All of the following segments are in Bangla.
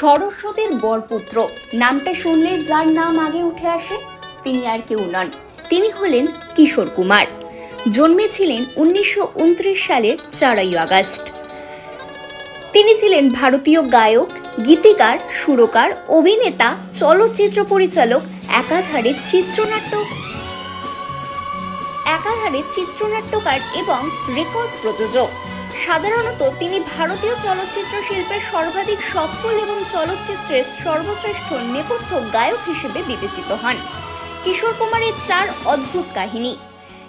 সরস্বতীর বরপুত্র। নামটা শুনলে যার নাম আগে উঠে আসে, তিনি আর কেউ নন। তিনি হলেন কিশোর কুমার। জন্মেছিলেন উনিশশো উনত্রিশ সালের চারই আগস্ট। তিনি ছিলেন ভারতীয় গায়ক, গীতিকার, সুরকার, অভিনেতা, চলচ্চিত্র পরিচালক, একাধারে চিত্রনাট্য একাধারে চিত্রনাট্যকার এবং রেকর্ড প্রযোজক। সাধারণত তিনি ভারতীয় চলচ্চিত্র শিল্পের সর্বাধিক সফল এবং চলচ্চিত্রের সর্বশ্রেষ্ঠ নেপথ্য গায়ক হিসেবে বিবেচিত হন। কিশোর কুমারের চার অদ্ভুত কাহিনী।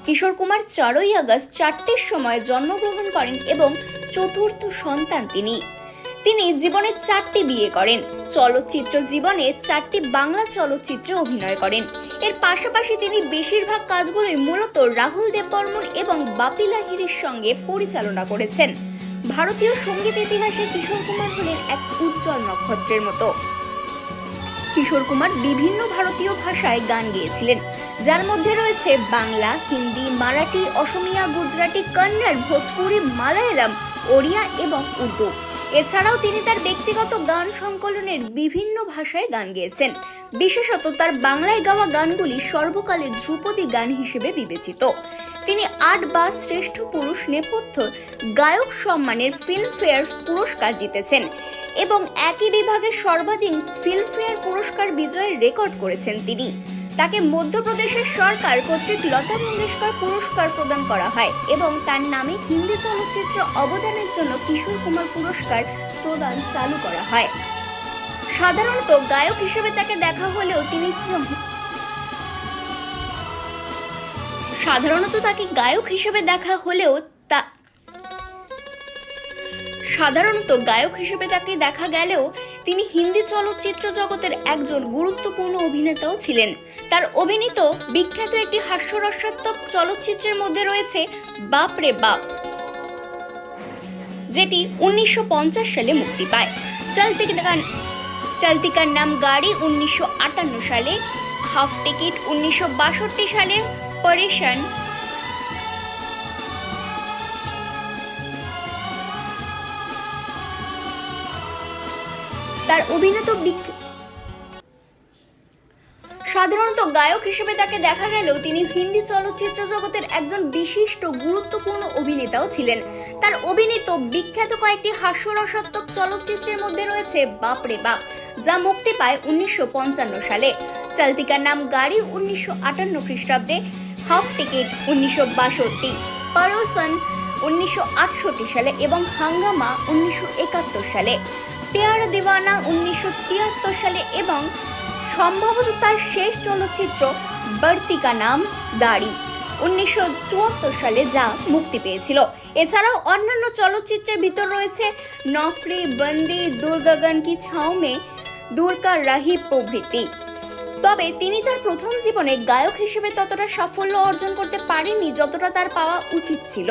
কিশোর কুমার চারই আগস্ট চারটির সময় জন্মগ্রহণ করেন এবং চতুর্থ সন্তান তিনি। তিনি জীবনে চারটি বিয়ে করেন। চলচ্চিত্র জীবনে চারটি বাংলা চলচ্চিত্রে অভিনয় করেন। এর পাশাপাশি তিনি বেশিরভাগ কাজগুলোই মূলত রাহুল দেববর্মন এবং বাপি লাহিড়ির সঙ্গে পরিচালনা করেছেন। ভারতীয় সংগীত ইতিহাসে কিশোর কুমার হলেন এক উজ্জ্বল নক্ষত্রের মতো। কিশোর কুমার বিভিন্ন ভারতীয় ভাষায় গান গেয়েছিলেন। যার মধ্যে রয়েছে বাংলা, হিন্দি, মারাঠি, অসমিয়া, গুজরাটি, কন্নড়, ভোজপুরি, মালায়ালাম, ওড়িয়া এবং উর্দু। এছাড়াও তিনি তার ব্যক্তিগত গান সংকলনের বিভিন্ন ভাষায় গান গেয়েছেন। বিশেষত তার বাংলায় গাওয়া গানগুলি সর্বকালের ধ্রুপদী গান হিসেবে বিবেচিত। তিনি আট বার শ্রেষ্ঠ পুরুষ নেপথ্য গায়ক সম্মানের ফিল্মফেয়ার পুরস্কার জিতেছেন এবং একই বিভাগে সর্বাধিক ফিল্মফেয়ার পুরস্কার বিজয়ের রেকর্ড করেছেন তিনি। তাকে মধ্যপ্রদেশের সরকার কর্তৃক লতা মঙ্গেশকর পুরস্কার প্রদান করা হয় এবং তার নামে হিন্দি চলচ্চিত্র অবদানের জন্য কিশোর কুমার পুরস্কার প্রদান চালু করা হয়। সাধারণত গায়ক হিসেবে তাকে দেখা হলেও তিনি সাধারণত তাকে গায়ক হিসেবে দেখা হলেও তা সাধারণত গায়ক হিসেবে তাকে দেখা গেলেও তিনি হিন্দি চলচ্চিত্র জগতের একজন গুরুত্বপূর্ণ অভিনেতাও ছিলেন। তার অভিনীত বিখ্যাত একটি হাস্যরসাত্মক চলচ্চিত্রের মধ্যে রয়েছে বাপ রে বাপ, যেটি উনিশশো পঞ্চাশ সালে মুক্তি পায়। চলতি গান নাম গাড়ি উনিশশো আটান্ন সালে, হাফ টিকিট উনিশশো বাষট্টি সালে পরেশান। তার অভিনীত সাধারণত গায়ক হিসেবে তাকে দেখা গেলেও তিনি হিন্দি চলচ্চিত্র জগতের একজন বিশিষ্ট গুরুত্বপূর্ণ অভিনেতাও ছিলেন। তার অভিনীত বিখ্যাত কয়েকটি হাস্যরসাত্মক চলচ্চিত্রের মধ্যে রয়েছে বাপ রে বাপ, যা মুক্তি পায় উনিশশো পঞ্চান্ন সালে। চালতিকার নাম গাড়ি উনিশশো আটান্ন খ্রিস্টাব্দে, হাফ টিকিট উনিশশো বাষট্টি, পারোসন উনিশশো আটষট্টি সালে এবং হাঙ্গামা উনিশশো একাত্তর সালে। পেয়ার দিওয়ানা উনিশশো তিয়াত্তর সালে এবং সম্ভবত তার শেষ চলচ্চিত্র বর্তিকা নাম দাড়ি। উনিশশো চুয়াত্তর সালে যা মুক্তি পেয়েছিল। এছাড়াও অন্যান্য চলচ্চিত্রের ভিতর রয়েছে নকরি, বন্দি, দুর্গাগন কি ছাও মে, দুর্গা রাহি প্রভৃতি। তবে তিনি তার প্রথম জীবনে গায়ক হিসেবে ততটা সাফল্য অর্জন করতে পারেননি যতটা তার পাওয়া উচিত ছিল।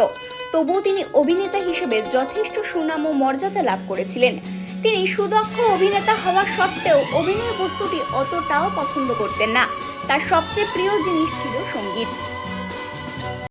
তবুও তিনি অভিনেতা হিসেবে যথেষ্ট সুনাম ও মর্যাদা লাভ করেছিলেন। তিনি সুদক্ষ অভিনেতা হওয়া সত্ত্বেও অভিনয় বস্তুটি অতটাও পছন্দ করতেন না। তার সবচেয়ে প্রিয় জিনিস ছিল সংগীত।